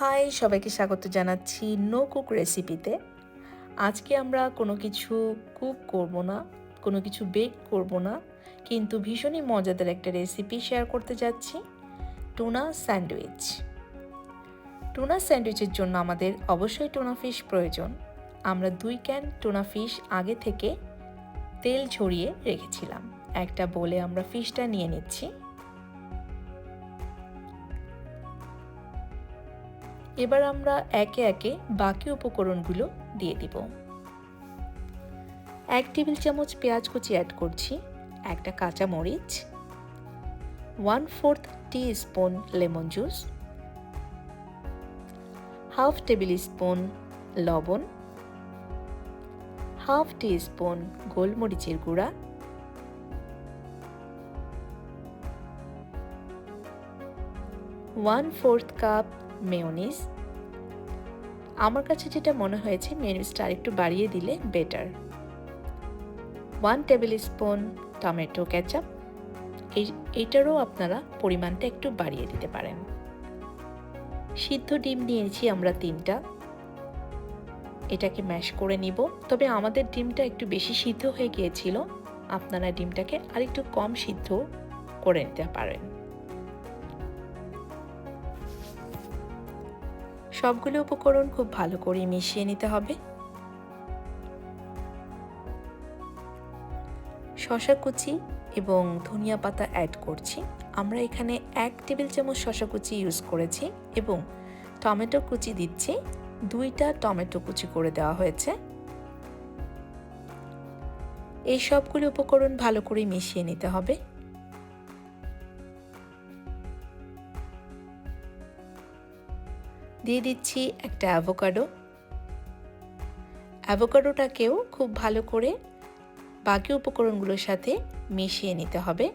High, সবাইকে স্বাগত জানাচ্ছি নো কুক রেসিপিতে। আজকে আমরা কোনো কিছু কুক করব না, কোনো কিছু বেক করব না, কিন্তু ভীষণই মজাদার একটা রেসিপি শেয়ার করতে যাচ্ছি, টুনা স্যান্ডউইচ। টুনা স্যান্ডউইচের জন্য আমাদের অবশ্যই টুনা ফিশ প্রয়োজন। আমরা দুই ক্যান টুনা ফিশ আগে থেকে তেল ঝরিয়ে রেখেছিলাম। একটা বলে আমরা ফিশটা নিয়ে নিচ্ছি। এবার আমরা একে একে বাকি উপকরণগুলো দিয়ে দিব। এক টেবিল চামচ পেঁয়াজ কুচি অ্যাড করছি, একটা কাঁচা মরিচ one fourth teaspoon lemon juice half tablespoon লবণ হাফ টি স্পুন গোলমরিচের গুঁড়া ওয়ান ফোর্থ কাপ মেয়নিজ। আমার কাছে যেটা মনে হয়েছে, মেয়নিজটা আরেকটু বাড়িয়ে দিলে better one tablespoon tomato ketchup এই, এইটারও আপনারা পরিমাণটা একটু বাড়িয়ে দিতে পারেন। সিদ্ধ ডিম নিয়েছি আমরা তিনটা। এটাকে ম্যাশ করে নিব। তবে আমাদের ডিমটা একটু বেশি সিদ্ধ হয়ে গিয়েছিল। আপনারা ডিমটাকে আরেকটু কম সিদ্ধ করে নিতে পারেন। সবগুলো উপকরণ খুব ভালো করে মিশিয়ে নিতে হবে। শশা কুচি এবং ধনিয়া পাতা অ্যাড করছি। আমরা এখানে এক টেবিল চামচ শশা কুচি ইউজ করেছি এবং টমেটো কুচি দিচ্ছি। দুইটা টমেটো কুচি করে দেওয়া হয়েছে। এই সবগুলো উপকরণ ভালো করে মিশিয়ে নিতে হবে। দিয়ে দিচ্ছি একটা অ্যাভোকাডো অ্যাভোকাডোটাকেও খুব ভালো করে বাকি উপকরণগুলোর সাথে মিশিয়ে নিতে হবে।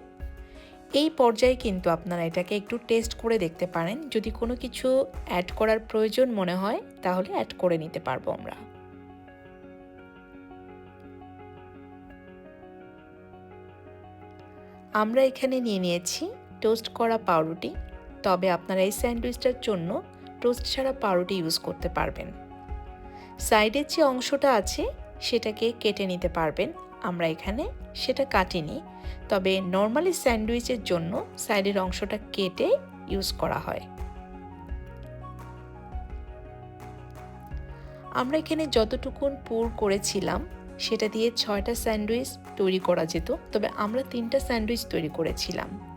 এই পর্যায়ে কিন্তু আপনারা এটাকে একটু টেস্ট করে দেখতে পারেন। যদি কোনো কিছু অ্যাড করার প্রয়োজন মনে হয়, তাহলে অ্যাড করে নিতে পারব আমরা। আমরা এখানে নিয়ে নিয়েছি টোস্ট করা পাউরুটি। তবে আপনারা এই স্যান্ডউইচটার জন্য টোস্ট ছাড়া পাউরুটি ইউজ করতে পারবেন। সাইডের যে অংশটা আছে, সেটাকে কেটে নিতে পারবেন। আমরা এখানে সেটা কাটিনি, তবে নর্মালি স্যান্ডউইচের জন্য সাইডের অংশটা কেটে ইউজ করা হয়। আমরা এখানে যতটুকুন পুর করেছিলাম, সেটা দিয়ে ছয়টা স্যান্ডউইচ তৈরি করা যেত, তবে আমরা তিনটা স্যান্ডউইচ তৈরি করেছিলাম।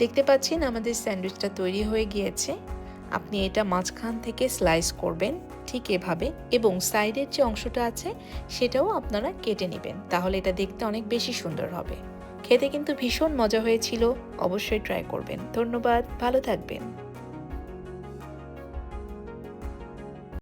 দেখতে পাচ্ছেন আমাদের স্যান্ডউইচটা তৈরি হয়ে গিয়েছে। আপনি এটা মাঝখান থেকে স্লাইস করবেন ঠিক এভাবে এবং সাইডের যে অংশটা আছে সেটাও আপনারা কেটে নেবেন। তাহলে এটা দেখতে অনেক বেশি সুন্দর হবে। খেতে কিন্তু ভীষণ মজা হয়েছিল। অবশ্যই ট্রাই করবেন। ধন্যবাদ। ভালো থাকবেন।